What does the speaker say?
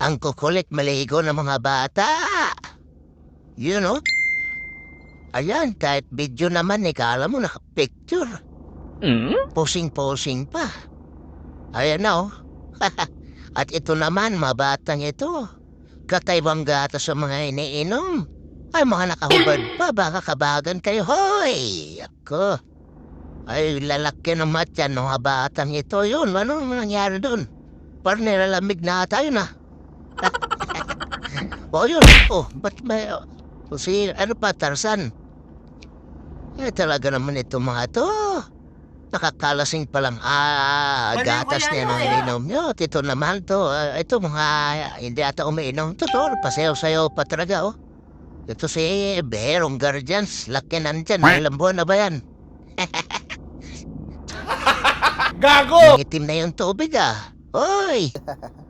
Ang kukulit maligo ng mga bata. You know? Ayan, kahit video naman, eh, kala mo naka-picture. Posing-posing pa. Ayan na, oh. At ito naman, mga batang ito. Kakaibang gata sa mga iniinom. Ay, mga nakahubad pa, baka kabagan kayo. Hoy! Ako. Ay, lalaki ng matya ng mga batang ito. Yun, ano nangyari doon? Parang nilalamig na tayo na. o yun, oh, ba't may... O si, ano pa, Tarzan? Eh, talaga naman itong mga to. Nakakalasing pa lang, ah, gatas niya nung eh. ininom nyo. Ito naman to, ah, ito mga, hindi ata umiinom. Totoo, pasayaw-sayaw pa talaga, oh. Ito si Berong Guardians, laki nandyan, ilang buwan na ba yan? Gago! Ang itim na yung tubig ah. Hoy!